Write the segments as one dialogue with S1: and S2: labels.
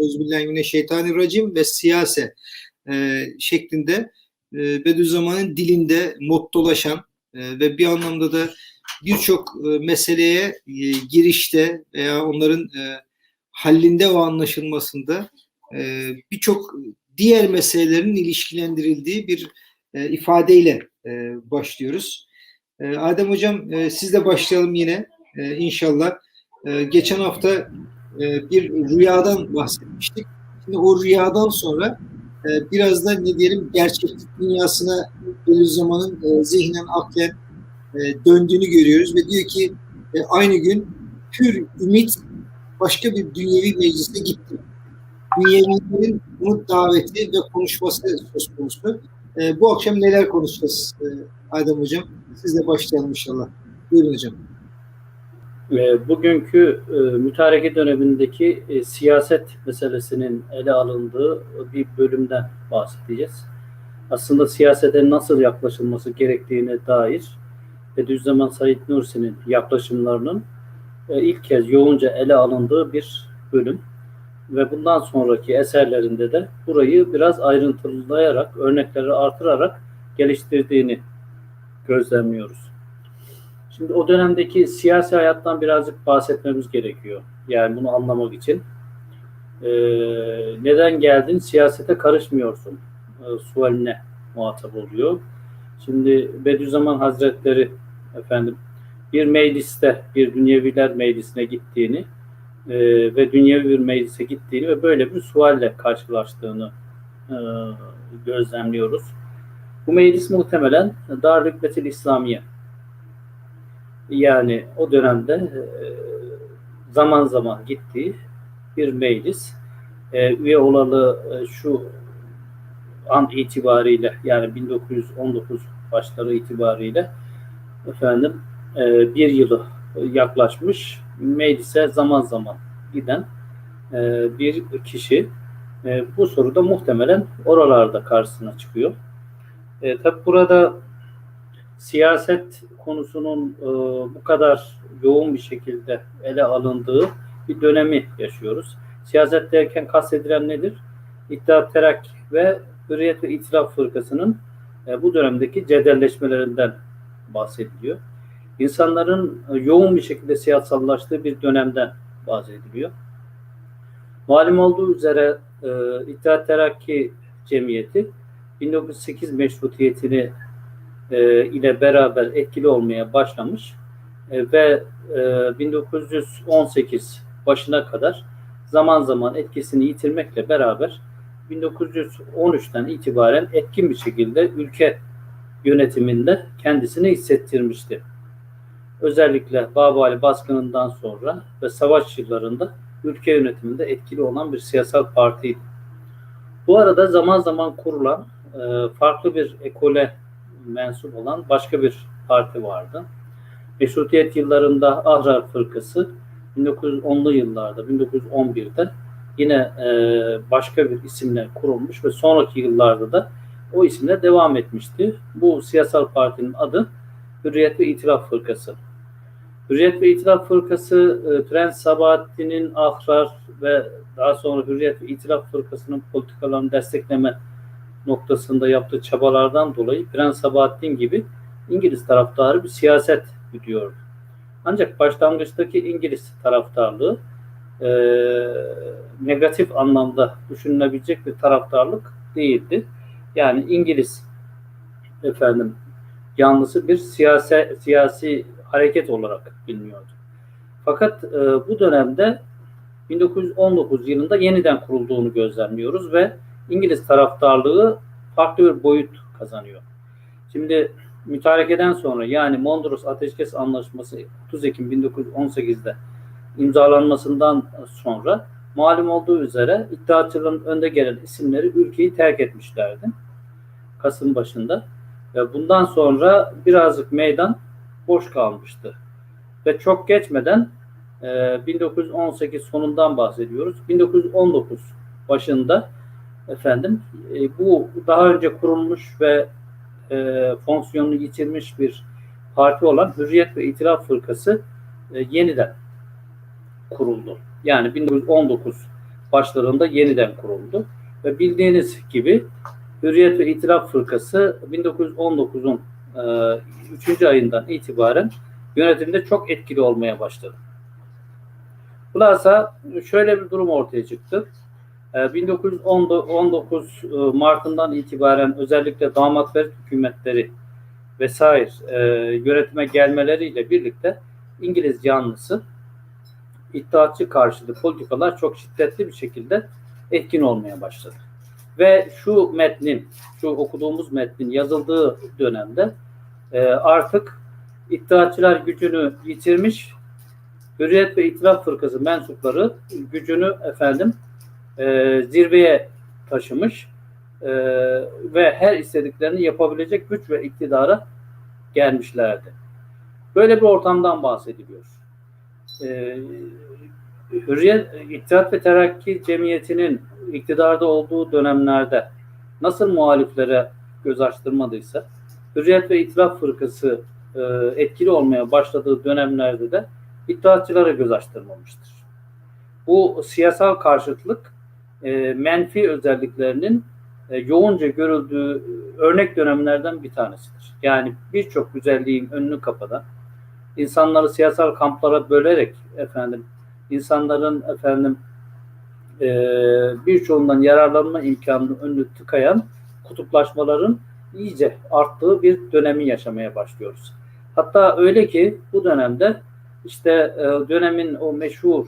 S1: Euzubillahimineşşeytanirracim ve siyase e, şeklinde e, Bediüzzaman'ın dilinde mottolaşan e, ve bir anlamda da birçok e, meseleye e, girişte veya onların e, hallində ve anlaşılmasında e, birçok diğer meselelerin ilişkilendirildiği bir e, ifadeyle e, başlıyoruz. E, Adem Hocam e, sizle başlayalım yine e, inşallah. E, geçen hafta e, bir rüyadan bahsetmiştik. Şimdi o rüyadan sonra e, biraz da ne diyelim gerçeklik dünyasına Bediüzzaman'ın e, zihnen aklen e, döndüğünü görüyoruz ve diyor ki e, aynı gün pür ümit başka bir dünyevi meclise gitti. Dünyevilerin umut daveti ve konuşması söz konusu. Bu akşam neler konuşacağız e, Adem Hocam? Sizle başlayalım inşallah. Buyurun hocam.
S2: E, bugünkü e, mütareke dönemindeki e, siyaset meselesinin ele alındığı bir bölümden bahsedeceğiz. Aslında siyasete nasıl yaklaşılması gerektiğine dair Bediüzzaman Said Nursi'nin yaklaşımlarının e, ilk kez yoğunca ele alındığı bir bölüm. Ve bundan sonraki eserlerinde de burayı biraz ayrıntılayarak, örnekleri artırarak geliştirdiğini gözlemliyoruz. Şimdi o dönemdeki siyasi hayattan birazcık bahsetmemiz gerekiyor. Yani bunu anlamak için. Ee, neden geldin? Siyasete karışmıyorsun. Ee, sualine muhatap oluyor. Şimdi Bediüzzaman Hazretleri efendim bir mecliste, bir dünyeviler meclisine gittiğini e, ve dünyevi bir meclise gittiğini ve böyle bir sualle karşılaştığını e, gözlemliyoruz. Bu meclis muhtemelen Darülhükmetil İslamiye yani o dönemde e, zaman zaman gittiği bir meclis e, üye olalı e, şu an itibariyle yani 1919 başları itibariyle efendim bir yılı yaklaşmış meclise zaman zaman giden bir kişi bu soruda muhtemelen oralarda karşısına çıkıyor. E, tabi burada siyaset konusunun e, bu kadar yoğun bir şekilde ele alındığı bir dönemi yaşıyoruz. Siyaset derken kastedilen nedir? İttihat Terak ve Hürriyet ve İtilaf Fırkası'nın e, bu dönemdeki cedelleşmelerinden bahsediliyor. İnsanların e, yoğun bir şekilde siyasallaştığı bir dönemden bahsediliyor. Malum olduğu üzere e, İttihat Terakki Cemiyeti 1908 meşrutiyetini e, ile beraber etkili olmaya başlamış e, ve e, 1918 başına kadar zaman zaman etkisini yitirmekle beraber 1913'ten itibaren etkin bir şekilde ülke yönetiminde kendisini hissettirmişti. Özellikle Babali baskınından sonra ve savaş yıllarında ülke yönetiminde etkili olan bir siyasal partiydi. Bu arada zaman zaman kurulan e, farklı bir ekole mensup olan başka bir parti vardı. Meşrutiyet yıllarında Ahrar Fırkası 1910'lu yıllarda 1911'de yine e, başka bir isimle kurulmuş ve sonraki yıllarda da o isimle devam etmişti. Bu siyasal partinin adı Hürriyet ve İtilaf Fırkası. Hürriyet ve İtilaf Fırkası e, Prens Sabahattin'in Ahrar ve daha sonra Hürriyet ve İtilaf Fırkası'nın politikalarını destekleme noktasında yaptığı çabalardan dolayı Prens Sabahattin gibi İngiliz taraftarı bir siyaset gidiyordu. Ancak başlangıçtaki İngiliz taraftarlığı e, negatif anlamda düşünülebilecek bir taraftarlık değildi. Yani İngiliz efendim yanlısı bir siyasi siyasi hareket olarak biliniyordu. Fakat e, bu dönemde 1919 yılında yeniden kurulduğunu gözlemliyoruz ve İngiliz taraftarlığı farklı bir boyut kazanıyor. Şimdi mütarekeden sonra yani Mondros Ateşkes Anlaşması 30 Ekim 1918'de imzalanmasından sonra malum olduğu üzere iddiatçıların önde gelen isimleri ülkeyi terk etmişlerdi. Kasım başında. Ve bundan sonra birazcık meydan boş kalmıştı. Ve çok geçmeden 1918 sonundan bahsediyoruz. 1919 başında efendim e, bu daha önce kurulmuş ve e, fonksiyonunu yitirmiş bir parti olan Hürriyet ve İtilaf Fırkası e, yeniden kuruldu. Yani 1919 başlarında yeniden kuruldu. Ve bildiğiniz gibi Hürriyet ve İtilaf Fırkası 1919'un 3. ayından itibaren yönetimde çok etkili olmaya başladı. Hulasa şöyle bir durum ortaya çıktı. Ee, 1919 e, Mart'ından itibaren özellikle damat ve hükümetleri vesaire e, yönetime gelmeleriyle birlikte İngiliz yanlısı iddiatçı karşıtı politikalar çok şiddetli bir şekilde etkin olmaya başladı. Ve şu metnin, şu okuduğumuz metnin yazıldığı dönemde e, artık iddiatçılar gücünü yitirmiş, Hürriyet ve İtilaf Fırkası mensupları gücünü efendim e, zirveye taşımış e, ve her istediklerini yapabilecek güç ve iktidara gelmişlerdi. Böyle bir ortamdan bahsediliyor. E, Hürriyet, İttihat ve Terakki Cemiyeti'nin iktidarda olduğu dönemlerde nasıl muhaliflere göz açtırmadıysa Hürriyet ve İtilaf Fırkası e, etkili olmaya başladığı dönemlerde de iddiatçılara göz açtırmamıştır. Bu siyasal karşıtlık e, menfi özelliklerinin e, yoğunca görüldüğü örnek dönemlerden bir tanesidir. Yani birçok güzelliğin önünü kapadan, insanları siyasal kamplara bölerek efendim, insanların efendim e, birçoğundan yararlanma imkanının önünü tıkayan kutuplaşmaların iyice arttığı bir dönemi yaşamaya başlıyoruz. Hatta öyle ki bu dönemde işte e, dönemin o meşhur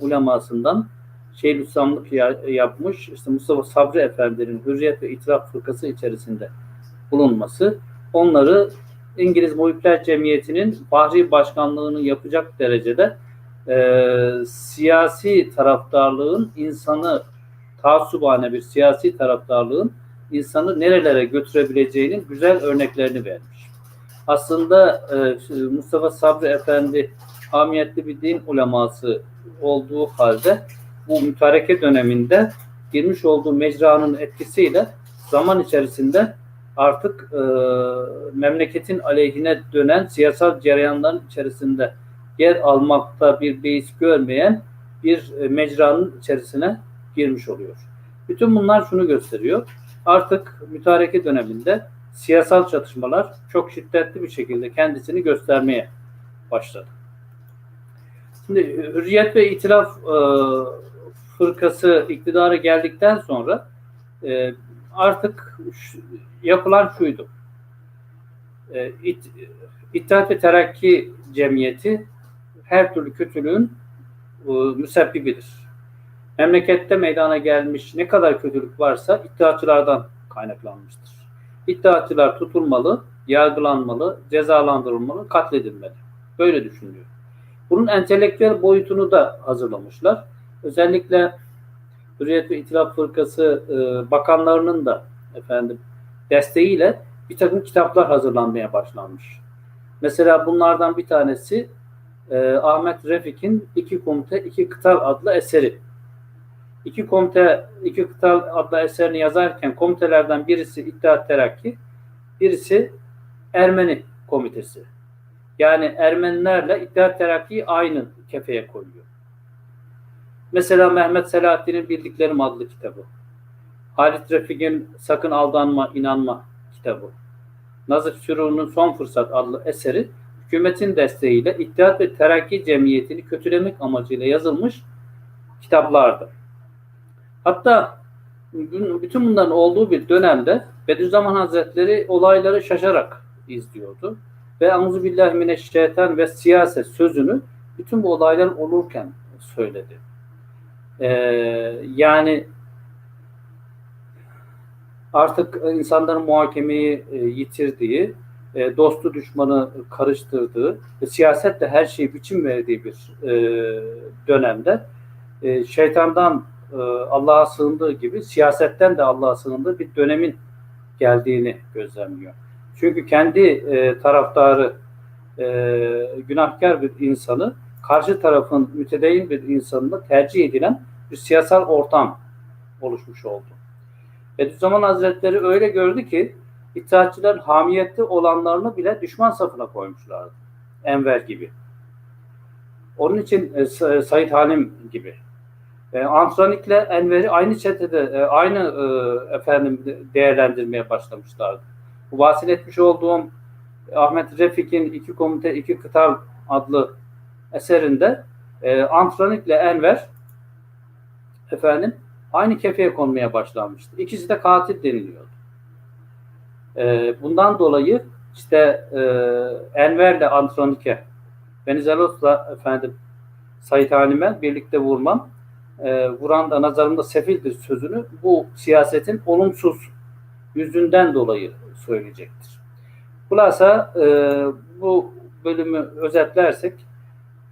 S2: ulemasından Şeyhülislamlık yapmış işte Mustafa Sabri Efendi'nin Hürriyet ve İtiraf Fırkası içerisinde bulunması onları İngiliz Muhipler Cemiyeti'nin Fahri Başkanlığını yapacak derecede e, siyasi taraftarlığın insanı taassubane bir siyasi taraftarlığın insanı nerelere götürebileceğinin güzel örneklerini vermiş. Aslında e, Mustafa Sabri Efendi hamiyetli bir din uleması olduğu halde bu mütareke döneminde girmiş olduğu mecranın etkisiyle zaman içerisinde artık e, memleketin aleyhine dönen siyasal cereyanların içerisinde yer almakta bir beis görmeyen bir e, mecranın içerisine girmiş oluyor. Bütün bunlar şunu gösteriyor. Artık mütareke döneminde siyasal çatışmalar çok şiddetli bir şekilde kendisini göstermeye başladı. Şimdi Hürriyet ve İtilaf e, fırkası iktidara geldikten sonra e, artık şu, yapılan şuydu. E, İt, İttihat ve Terakki Cemiyeti her türlü kötülüğün e, müsebbibidir. Memlekette meydana gelmiş ne kadar kötülük varsa iddiatçılardan kaynaklanmıştır. İddiatçılar tutulmalı, yargılanmalı, cezalandırılmalı, katledilmeli. Böyle düşünülüyor. Bunun entelektüel boyutunu da hazırlamışlar. Özellikle Hürriyet ve İtilaf Fırkası e, bakanlarının da efendim desteğiyle bir takım kitaplar hazırlanmaya başlanmış. Mesela bunlardan bir tanesi e, Ahmet Refik'in İki Komite İki Kıtal adlı eseri. İki komite, iki kıtal adlı eserini yazarken komitelerden birisi İttihat Terakki, birisi Ermeni komitesi. Yani Ermenilerle İttihat Terakki'yi aynı kefeye koyuyor. Mesela Mehmet Selahattin'in Bildiklerim adlı kitabı. Halit Refik'in Sakın Aldanma, İnanma kitabı. Nazif Süru'nun Son Fırsat adlı eseri hükümetin desteğiyle İttihat ve Terakki Cemiyeti'ni kötülemek amacıyla yazılmış kitaplardı. Hatta bütün bunların olduğu bir dönemde Bediüzzaman Hazretleri olayları şaşarak izliyordu. Ve Euzubillahimineşşeytan ve siyaset sözünü bütün bu olaylar olurken söyledi. Ee, yani artık insanların muhakemeyi e, yitirdiği, e, dostu düşmanı karıştırdığı ve siyasetle her şeyi biçim verdiği bir e, dönemde e, şeytandan e, Allah'a sığındığı gibi siyasetten de Allah'a sığındığı bir dönemin geldiğini gözlemliyor. Çünkü kendi e, taraftarı e, günahkar bir insanı karşı tarafın mütedeyyin bir insanına tercih edilen bir siyasal ortam oluşmuş oldu. Bediüzzaman Hazretleri öyle gördü ki İttihatçıların hamiyette olanlarını bile düşman safına koymuşlardı. Enver gibi. Onun için e, Said Halim gibi. E, Antranik'le Enver'i aynı çetede, e, aynı e, efendim de- değerlendirmeye başlamışlardı. Bu bahsetmiş olduğum Ahmet Refik'in İki Komite İki Kıtal adlı eserinde e, Antranik'le Enver efendim aynı kefeye konmaya başlanmıştı. İkisi de katil deniliyordu. E, bundan dolayı işte e, Enver'le Antranik'e Venizelos'la efendim Sait Halim'e birlikte vurmam e, vuran da nazarımda sefildir sözünü bu siyasetin olumsuz yüzünden dolayı söyleyecektir. Hulasa e, bu bölümü özetlersek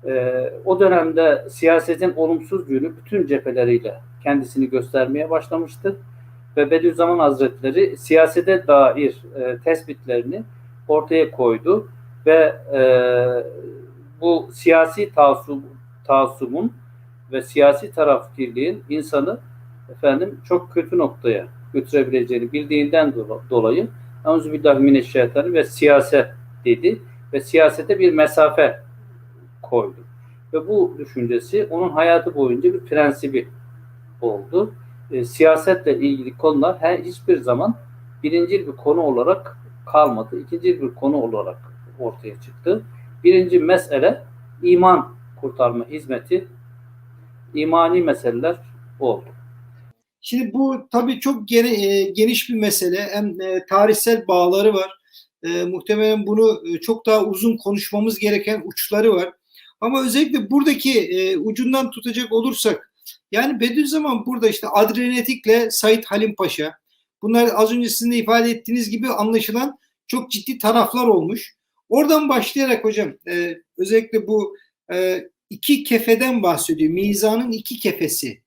S2: e, o dönemde siyasetin olumsuz yönü bütün cepheleriyle kendisini göstermeye başlamıştı. Ve Bediüzzaman Hazretleri siyasete dair e, tespitlerini ortaya koydu. Ve e, bu siyasi taassub, taassumun ve siyasi tarafkirliğin insanı efendim çok kötü noktaya götürebileceğini bildiğinden dola- dolayı Euzubillahimineşşeytanirracim ve siyaset dedi. Ve siyasete bir mesafe koydu. Ve bu düşüncesi onun hayatı boyunca bir prensibi oldu. E, siyasetle ilgili konular her hiçbir zaman birincil bir konu olarak kalmadı. İkincil bir konu olarak ortaya çıktı. Birinci mesele iman kurtarma hizmeti, imani meseleler oldu.
S1: Şimdi bu tabii çok e, geniş bir mesele. Hem e, tarihsel bağları var. E, muhtemelen bunu e, çok daha uzun konuşmamız gereken uçları var. Ama özellikle buradaki e, ucundan tutacak olursak yani Bediüzzaman burada işte Adrenetik'le Said Halim Paşa bunlar az önce sizin de ifade ettiğiniz gibi anlaşılan çok ciddi taraflar olmuş. Oradan başlayarak hocam e, özellikle bu e, iki kefeden bahsediyor. Mizanın iki kefesi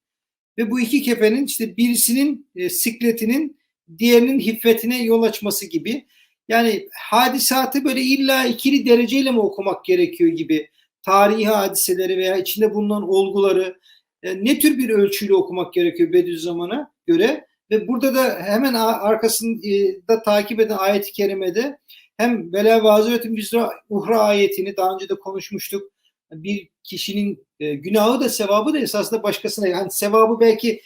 S1: ve bu iki kefenin işte birisinin e, sikletinin diğerinin hiffetine yol açması gibi. Yani hadisatı böyle illa ikili dereceyle mi okumak gerekiyor gibi tarihi hadiseleri veya içinde bulunan olguları e, ne tür bir ölçüyle okumak gerekiyor Bediüzzaman'a göre ve burada da hemen arkasında takip eden ayet-i kerimede hem Vela vaziyetin bizra uhra ayetini daha önce de konuşmuştuk. Bir kişinin e, günahı da sevabı da esasında başkasına yani sevabı belki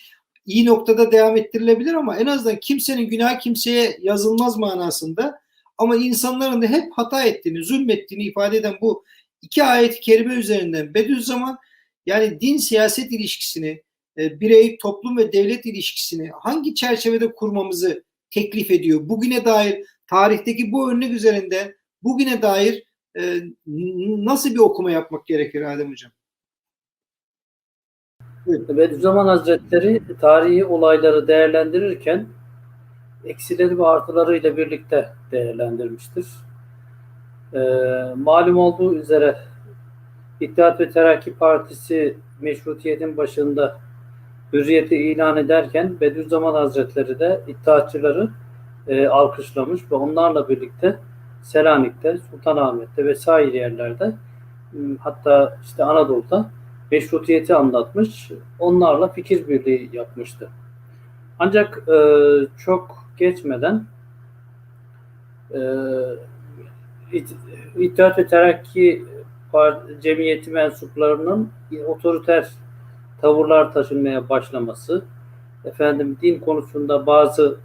S1: iyi noktada devam ettirilebilir ama en azından kimsenin günahı kimseye yazılmaz manasında ama insanların da hep hata ettiğini, zulmettiğini ifade eden bu iki ayet-i kerime üzerinden Bediüzzaman yani din siyaset ilişkisini, e, birey, toplum ve devlet ilişkisini hangi çerçevede kurmamızı teklif ediyor? Bugüne dair tarihteki bu örnek üzerinde bugüne dair e, nasıl bir okuma yapmak gerekir Adem Hocam?
S2: Bediüzzaman Hazretleri tarihi olayları değerlendirirken eksileri ve artılarıyla birlikte değerlendirmiştir. Ee, malum olduğu üzere İttihat ve Terakki Partisi meşrutiyetin başında hürriyeti ilan ederken Bediüzzaman Hazretleri de İttihatçıları e, alkışlamış ve onlarla birlikte Selanik'te, Sultanahmet'te vesaire yerlerde hatta işte Anadolu'da meşrutiyeti anlatmış, onlarla fikir birliği yapmıştı. Ancak e, çok geçmeden e, İttihat ve Terakki Cemiyeti mensuplarının otoriter tavırlar taşınmaya başlaması, efendim din konusunda bazı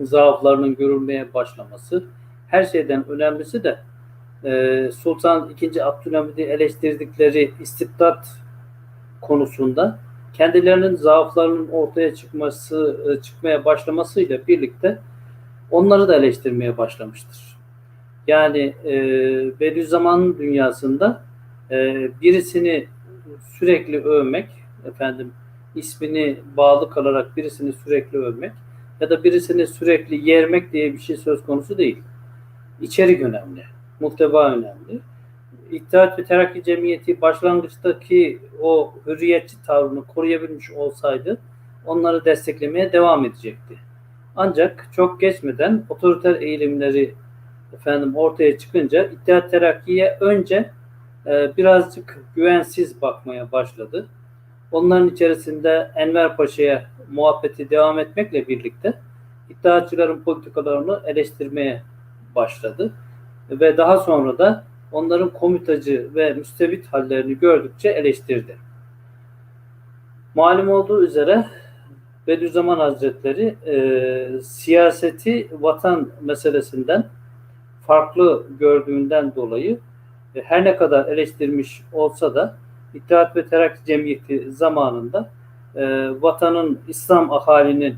S2: zaaflarının görülmeye başlaması, her şeyden önemlisi de e, Sultan II. Abdülhamid'i eleştirdikleri istibdat konusunda kendilerinin zaaflarının ortaya çıkması e, çıkmaya başlamasıyla birlikte onları da eleştirmeye başlamıştır. Yani e, Bediüzzaman dünyasında e, birisini sürekli övmek, efendim ismini bağlı kalarak birisini sürekli övmek ya da birisini sürekli yermek diye bir şey söz konusu değil. İçerik önemli, muhteva önemli. İttihat ve Terakki Cemiyeti başlangıçtaki o hürriyetçi tavrını koruyabilmiş olsaydı onları desteklemeye devam edecekti. Ancak çok geçmeden otoriter eğilimleri efendim ortaya çıkınca İttihat Terakki'ye önce e, birazcık güvensiz bakmaya başladı. Onların içerisinde Enver Paşa'ya muhabbeti devam etmekle birlikte İttihatçıların politikalarını eleştirmeye başladı. Ve daha sonra da onların komitacı ve müstebit hallerini gördükçe eleştirdi. Malum olduğu üzere Bediüzzaman Hazretleri e, siyaseti vatan meselesinden farklı gördüğünden dolayı e, her ne kadar eleştirmiş olsa da İttihat ve Terakki Cemiyeti zamanında e, vatanın İslam ahalinin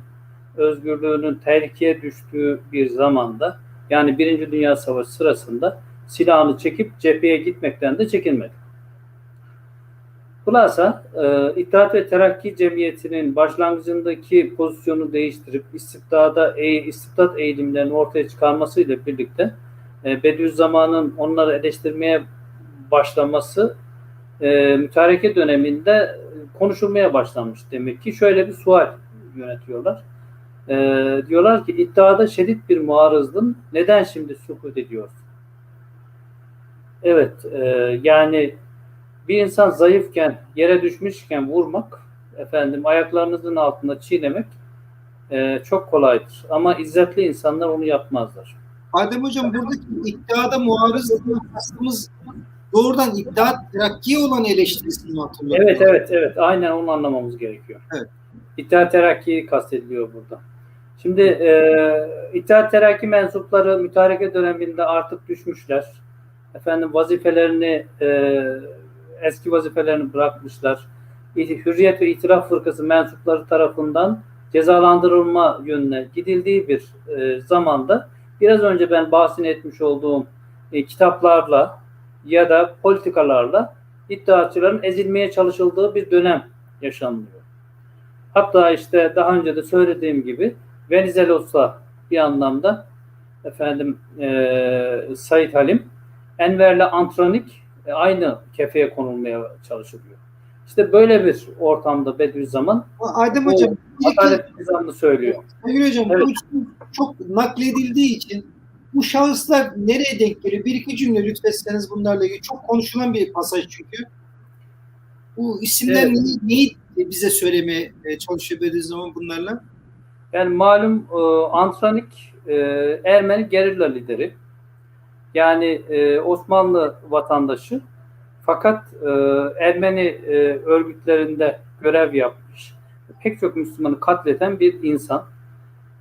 S2: özgürlüğünün tehlikeye düştüğü bir zamanda yani Birinci Dünya Savaşı sırasında silahını çekip cepheye gitmekten de çekinmedi. Hulasa e, İttihat ve Terakki Cemiyeti'nin başlangıcındaki pozisyonu değiştirip istibdada, e, istibdat eğilimlerini ortaya çıkarmasıyla birlikte e, Bediüzzaman'ın onları eleştirmeye başlaması e, mütareke döneminde konuşulmaya başlanmış demek ki. Şöyle bir sual yönetiyorlar. E, diyorlar ki iddiada şiddet bir muarızdın neden şimdi sukut ediyorsun? Evet e, yani bir insan zayıfken yere düşmüşken vurmak efendim ayaklarınızın altında çiğnemek e, çok kolaydır. Ama izzetli insanlar onu yapmazlar.
S1: Adem Hocam buradaki iddiada muarız kastımız doğrudan iddia terakkiye olan eleştirisini mi hatırlıyor?
S2: Evet evet evet aynen onu anlamamız gerekiyor.
S1: Evet.
S2: İttihat Terakki kastediliyor burada. Şimdi e, İttihat Terakki mensupları mütareke döneminde artık düşmüşler. Efendim vazifelerini e, eski vazifelerini bırakmışlar. Hürriyet ve İtiraf Fırkası mensupları tarafından cezalandırılma yönüne gidildiği bir e, zamanda biraz önce ben bahsini etmiş olduğum e, kitaplarla ya da politikalarla iddiaçıların ezilmeye çalışıldığı bir dönem yaşanıyor. Hatta işte daha önce de söylediğim gibi Venizelos'la bir anlamda efendim e, Said Halim Enver'le Antronik e, aynı kefeye konulmaya çalışılıyor. İşte böyle bir ortamda Bediüzzaman
S1: Adem
S2: bu
S1: Hocam
S2: adalet nizamını söylüyor.
S1: Sayın Hocam
S2: Evet.
S1: bu çok nakledildiği için bu şahıslar nereye denk geliyor? Bir iki cümle lütfetseniz bunlarla ilgili. Çok konuşulan bir pasaj çünkü. Bu isimler
S2: Evet.
S1: neyi, neyi bize söylemeye çalışıyor Bediüzzaman bunlarla?
S2: Yani malum e, Antronik e, Ermeni gerilla lideri. Yani e, Osmanlı vatandaşı fakat e, Ermeni e, örgütlerinde görev yapmış. Pek çok Müslümanı katleden bir insan.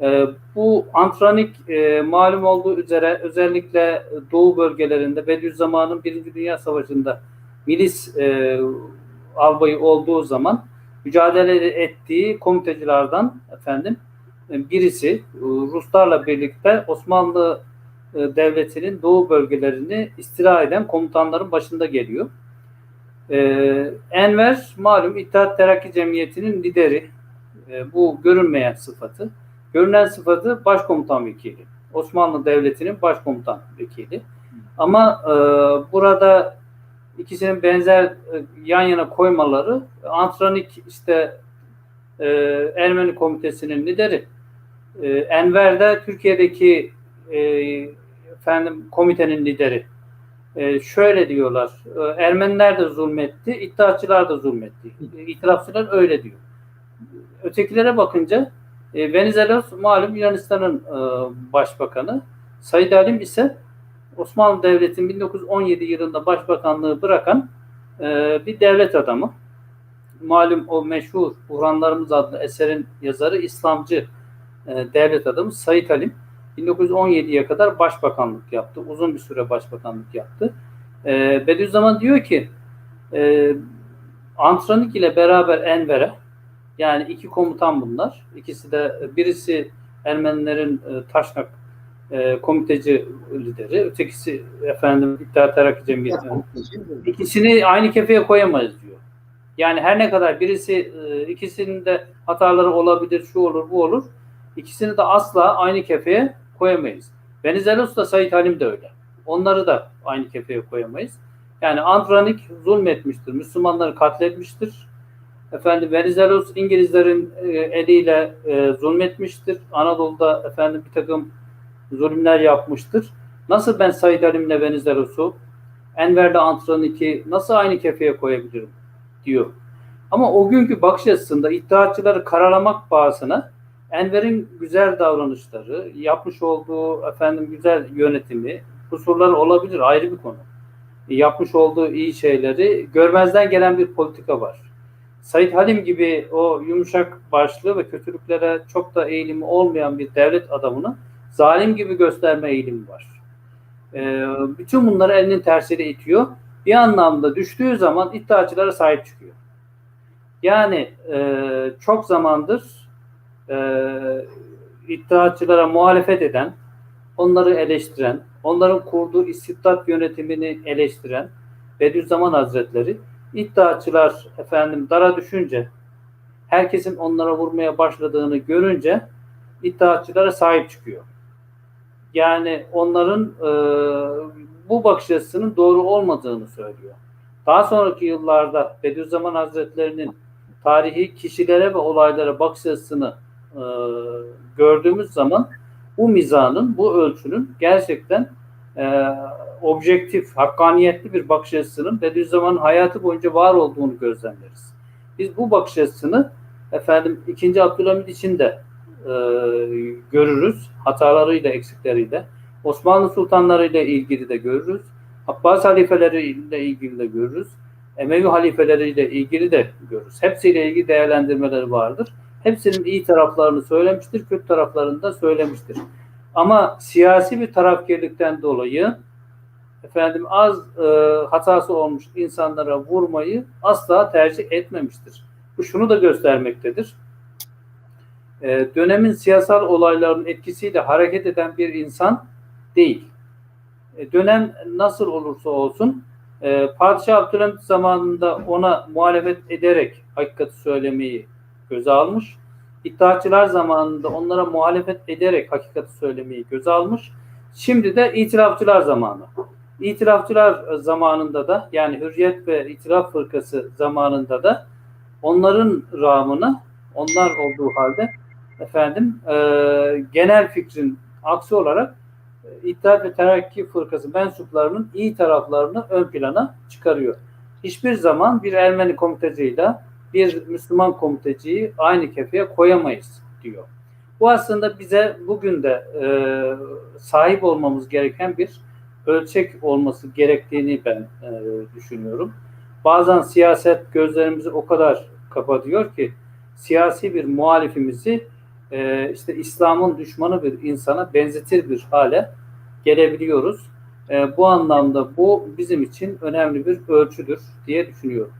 S2: E, bu Antronik e, malum olduğu üzere özellikle Doğu bölgelerinde Bediüzzaman'ın Birinci Dünya Savaşı'nda milis e, albayı olduğu zaman mücadele ettiği komitecilerden efendim birisi e, Ruslarla birlikte Osmanlı e, Devleti'nin doğu bölgelerini istila eden komutanların başında geliyor. E, Enver malum İttihat Terakki Cemiyeti'nin lideri. E, bu görünmeyen sıfatı. Görünen sıfatı başkomutan vekili. Osmanlı Devleti'nin başkomutan vekili. Ama burada ikisinin benzer yan yana koymaları Antronik işte Ermeni Komitesi'nin lideri. Enver de Türkiye'deki efendim komitenin lideri. E, şöyle diyorlar. E, Ermeniler de zulmetti, iddiaçılar da zulmetti. E, öyle diyor. Ötekilere bakınca e, Venizelos malum Yunanistan'ın e, başbakanı. Said Halim ise Osmanlı Devleti'nin 1917 yılında başbakanlığı bırakan e, bir devlet adamı. Malum o meşhur Buhranlarımız adlı eserin yazarı İslamcı e, devlet adamı Said Halim 1917'ye kadar başbakanlık yaptı. Uzun bir süre başbakanlık yaptı. E, Bediüzzaman diyor ki e, Antronik ile beraber Enver'e yani iki komutan bunlar. İkisi de birisi Ermenilerin e, Taşnak e, komiteci lideri. Ötekisi efendim İttihat Terakki Cemiyeti'nin İkisini aynı kefeye koyamayız diyor. Yani her ne kadar birisi e, ikisinin de hataları olabilir, şu olur, bu olur. İkisini de asla aynı kefeye koyamayız. Venizelos da Said Halim de öyle. Onları da aynı kefeye koyamayız. Yani Andranik zulmetmiştir, Müslümanları katletmiştir. Efendim Venizelos İngilizlerin e, eliyle e, zulmetmiştir. Anadolu'da efendim bir takım zulümler yapmıştır. Nasıl ben Said Halim'le Venizelos'u Enver'le Antronik'i nasıl aynı kefeye koyabilirim diyor. Ama o günkü bakış açısında iddiaçıları karalamak pahasına Enver'in güzel davranışları, yapmış olduğu efendim güzel yönetimi, kusurları olabilir ayrı bir konu. Yapmış olduğu iyi şeyleri görmezden gelen bir politika var. Said Halim gibi o yumuşak başlı ve kötülüklere çok da eğilimi olmayan bir devlet adamını zalim gibi gösterme eğilimi var. Ee, bütün bunları elinin tersiyle itiyor. Bir anlamda düştüğü zaman iddiaçılara sahip çıkıyor. Yani e, çok zamandır e, iddiaçılara muhalefet eden, onları eleştiren, onların kurduğu istibdat yönetimini eleştiren Bediüzzaman Hazretleri iddiaçılar efendim dara düşünce herkesin onlara vurmaya başladığını görünce iddiaçılara sahip çıkıyor. Yani onların e, bu bakış açısının doğru olmadığını söylüyor. Daha sonraki yıllarda Bediüzzaman Hazretleri'nin tarihi kişilere ve olaylara bakış açısını e, gördüğümüz zaman bu mizanın, bu ölçünün gerçekten e, objektif, hakkaniyetli bir bakış açısının Bediüzzaman'ın hayatı boyunca var olduğunu gözlemleriz. Biz bu bakış açısını efendim 2. Abdülhamit için de e, görürüz. Hatalarıyla, eksikleriyle. Osmanlı sultanlarıyla ilgili de görürüz. Abbas halifeleriyle ilgili de görürüz. Emevi halifeleriyle ilgili de görürüz. Hepsiyle ilgili değerlendirmeleri vardır. Hepsinin iyi taraflarını söylemiştir, kötü taraflarını da söylemiştir. Ama siyasi bir tarafgirlikten dolayı efendim az e, hatası olmuş insanlara vurmayı asla tercih etmemiştir. Bu şunu da göstermektedir. E, dönemin siyasal olaylarının etkisiyle hareket eden bir insan değil. E, dönem nasıl olursa olsun e, Padişah Abdülhamit zamanında ona muhalefet ederek hakikati söylemeyi göze almış. İttihatçılar zamanında onlara muhalefet ederek hakikati söylemeyi göze almış. Şimdi de itirafçılar zamanı. İtirafçılar zamanında da yani Hürriyet ve İtiraf Fırkası zamanında da onların rağmına onlar olduğu halde efendim e, genel fikrin aksi olarak e, İttihat ve Terakki Fırkası mensuplarının iyi taraflarını ön plana çıkarıyor. Hiçbir zaman bir Ermeni komiteciyle bir Müslüman komiteciyi aynı kefeye koyamayız diyor. Bu aslında bize bugün de e, sahip olmamız gereken bir ölçek olması gerektiğini ben e, düşünüyorum. Bazen siyaset gözlerimizi o kadar kapatıyor ki siyasi bir muhalifimizi e, işte İslam'ın düşmanı bir insana benzetir bir hale gelebiliyoruz. E, bu anlamda bu bizim için önemli bir ölçüdür diye düşünüyorum.